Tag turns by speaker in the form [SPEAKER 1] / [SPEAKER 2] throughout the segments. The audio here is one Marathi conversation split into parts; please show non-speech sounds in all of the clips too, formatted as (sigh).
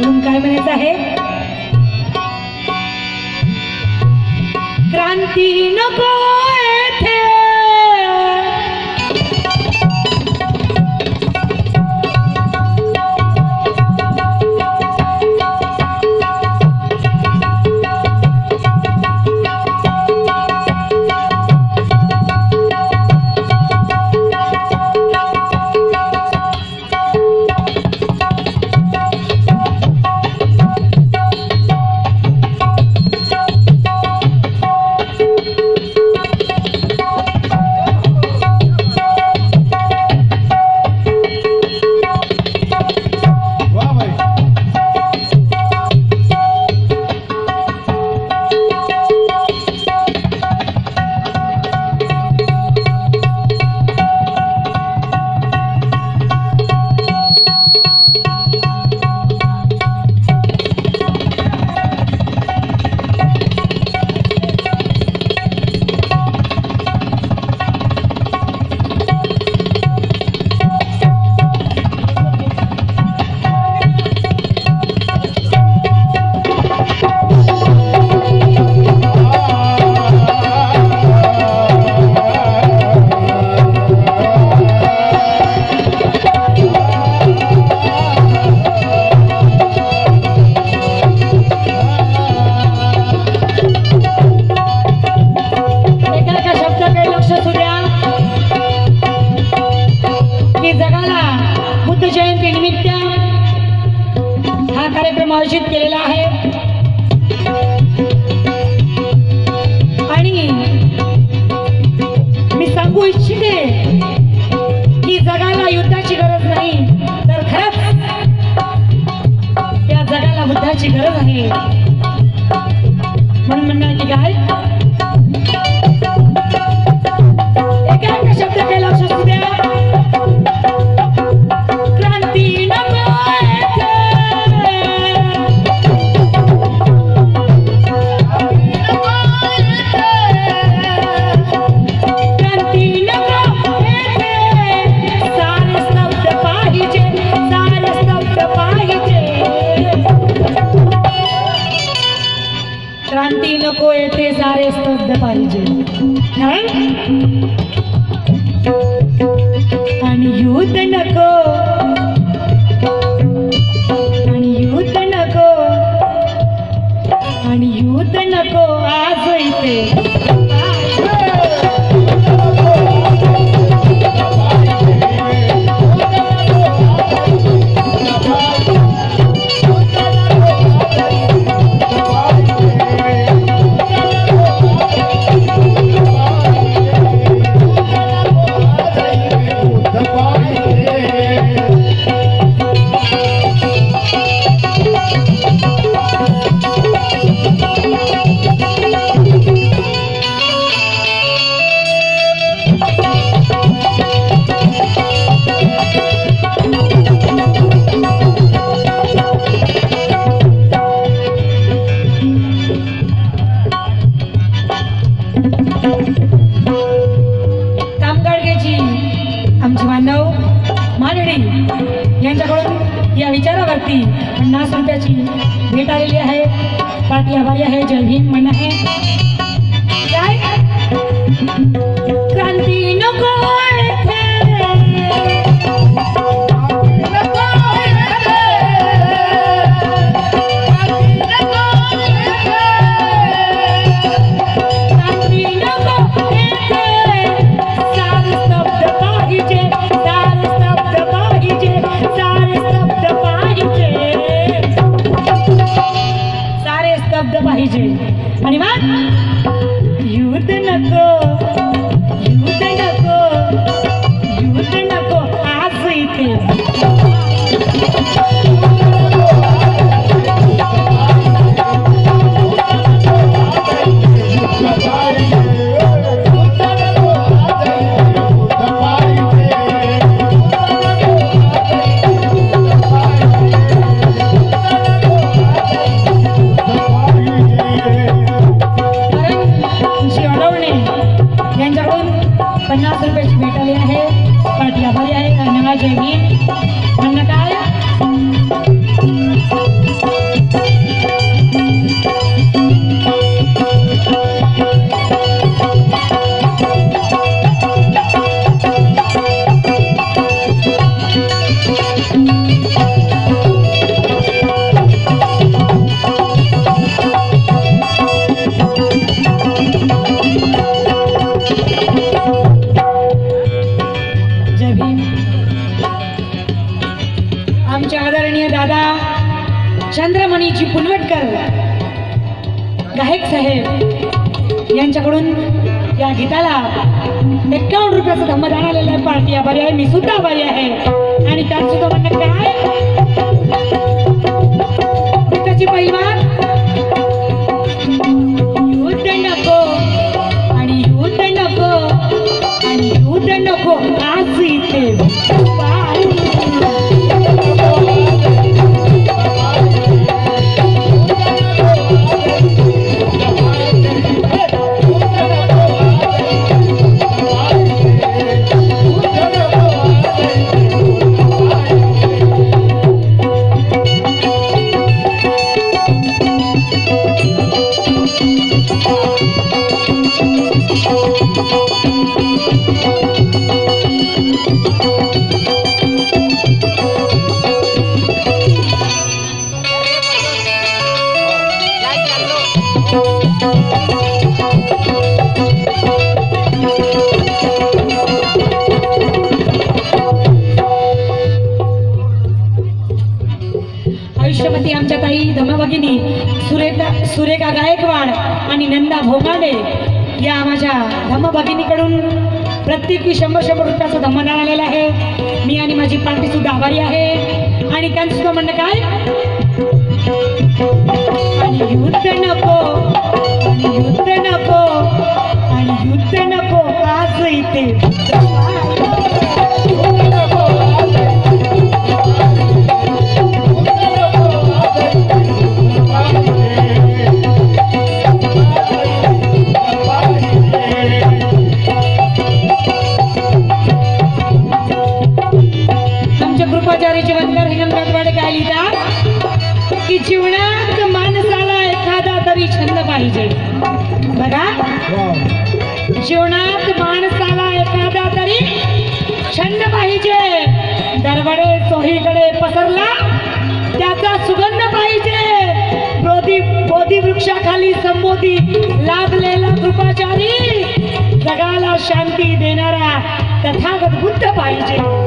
[SPEAKER 1] म्हणून काय म्हणायचं आहे? क्रांती नको! ठरत आहे म्हणून मंडळाची काय स्तब्ध पाहिजे. आणि युद्ध नको. आणि युद्ध नको. आणि युद्ध नको. आज इथे. दादा चंद्रमणीची पुलवटकर गायक साहेब यांच्याकडून या गीताला एक्कावन्न रुपयाचं धम्मदान आलेलं आहे. पार्टी आभारी आहे. मी सुद्धा आभारी आहे. आणि त्यात सुद्धा म्हणणं काय गीताची पहिलवान युद्ध नको आणि युद्ध नको आणि युद्ध नको आज इथे. आणि या माझ्या धम्मभगिनीकडून प्रत्येकी शंभर शंभर रुपयाचं धम्मदान आलेलं आहे. मी आणि माझी पार्टी सुद्धा आभारी आहे. आणि त्यांचं सुद्धा म्हणणं काय? युद्ध नको युद्ध नको आणि युद्ध नको काच इथे. वंदर काय की जीवनात माणसाला एखादा तरी छंद पाहिजे. बघा. जीवनात माणसाला एखादा तरी छंद पाहिजे. दरवडे चोहीकडे पसरला त्याचा सुगंध पाहिजे. बोधी बोधी वृक्षाखाली संबोधी लाभलेला कृपाचारी जगाला शांती देणारा तथागत बुद्ध पाहिजे.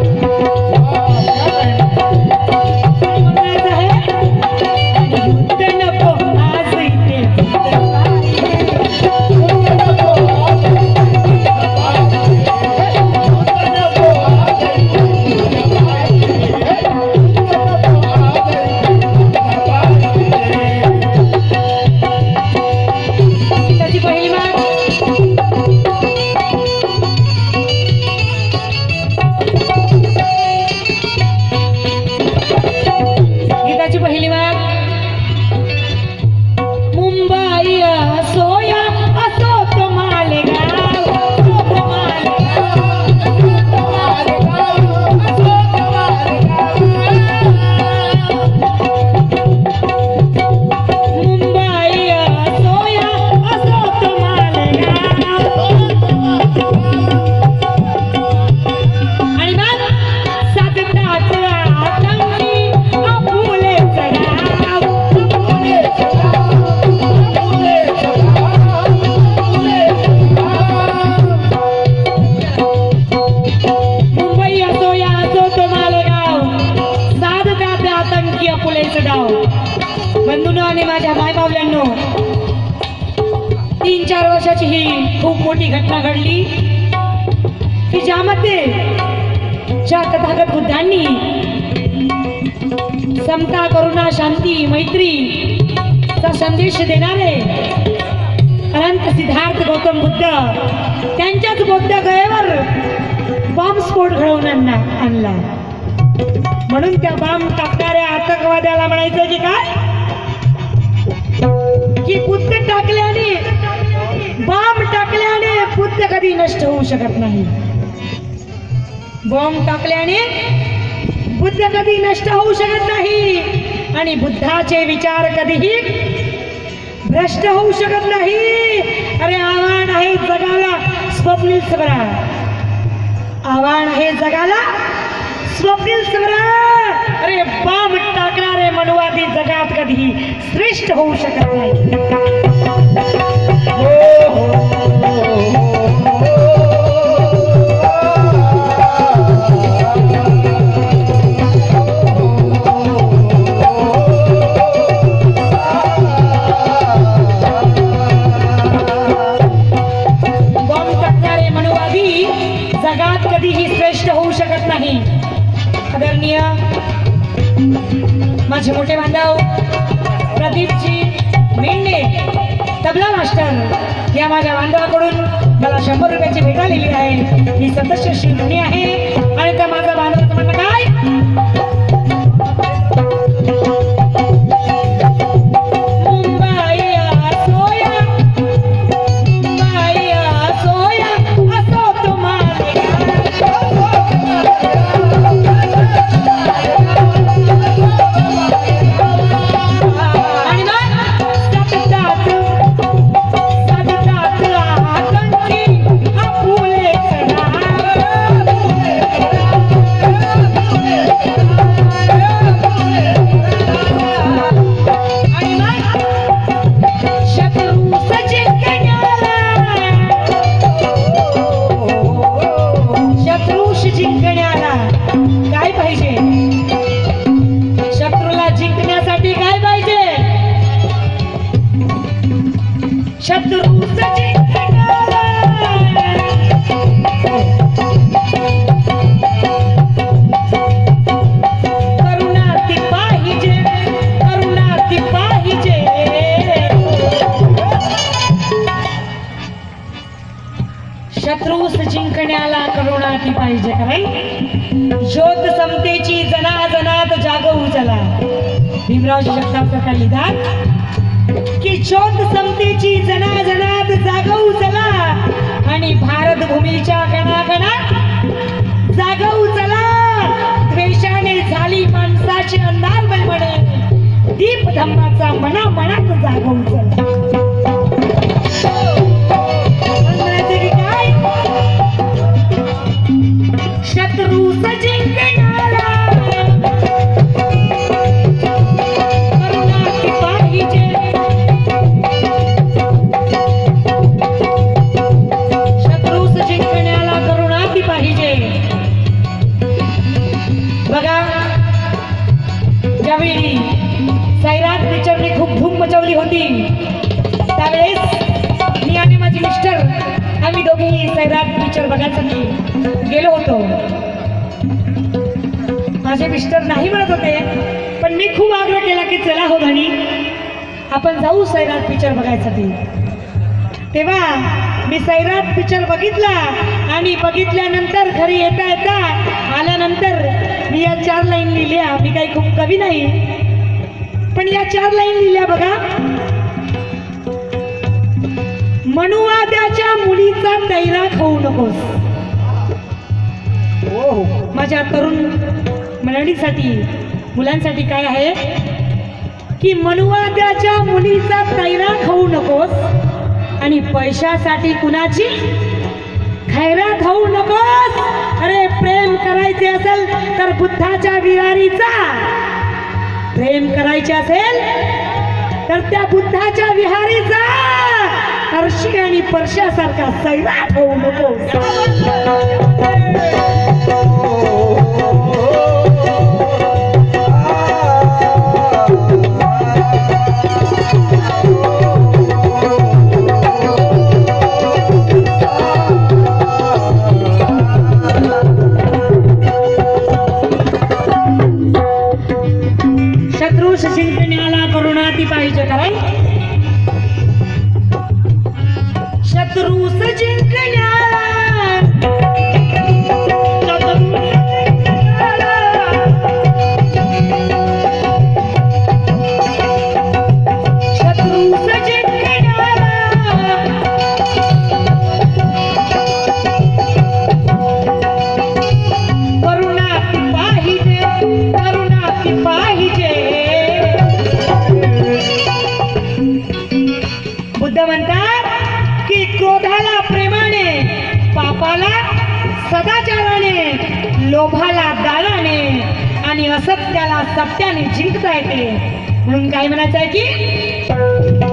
[SPEAKER 1] समता करुणा शांती मैत्री चा संदेश देणारे अनंत सिद्धार्थ गौतम बुद्ध त्यांच्याच बौद्ध गयेवर बॉम्ब स्फोट घडवून आणला म्हणून त्या बॉम्ब टाकणाऱ्या आतंकवाद्याला म्हणायचं की काय? की बुद्ध टाकल्याने बॉम्ब टाकल्याने बुद्ध कधी नष्ट होऊ शकत नाही. बॉम्ब टाकल्याने बुद्ध कधी नष्ट होऊ शकत नाही. आणि बुद्धाचे विचार कधीही भ्रष्ट होऊ शकत नाही. अरे आव्हान आहे जगाला स्वप्नील स्वरा आव्हान आहे जगाला स्वप्नील स्वरा अरे बाम टाकणारे मनुवादी जगात कधीही. श्रेष्ठ होऊ शकत नाही. हो, हो, हो, भीमराव जगतापचं काही की शोध समतेची जना जनात जागवू चला. आणि भारत भूमीच्या कणाकणात जागवू चला. द्वेषाने झाली माणसाची अंधार म्हणे दीप धम्माचा मना मनात जागवू चला. ज्यावेळी सैराट पिक्चरने खूप धूम मचवली होती त्यावेळेस मी आणि माझी मिस्टर आम्ही दोघेही सैराट पिक्चर बघायसाठी गेलो होतो. माझे मिस्टर नाही म्हणत होते पण मी खूप आग्रह केला की चला हो धनी आपण जाऊ सैराट पिक्चर बघायसाठी. तेव्हा मी सैराट पिक्चर बघितला आणि बघितल्यानंतर घरी येता येता आल्यानंतर मी या चार लाईन लिहिल्या मी काही खूप कवी नाही. पण या चार लाईन लिहिल्या बघा. मनुवाद्याच्या मुलीचा दैरा खाऊ नकोस.
[SPEAKER 2] हो हो
[SPEAKER 1] माझ्या तरुण मंडळीसाठी मुलांसाठी काय आहे? की मनुवाद्याच्या मुलीचा तैरा खाऊ नकोस आणि पैशासाठी कुणाची? खैरा खाऊ नकोस! अरे प्रेम करायचे असेल तर बुद्धाच्या विहारीचा. प्रेम करायचे असेल तर त्या बुद्धाच्या विहारीचा. हर्षी आणि परशासारखा सैराट होऊ नको. (laughs) करुणा आणि असत्याला सत्याने जिंकता येते म्हणून काय म्हणायचं आहे की?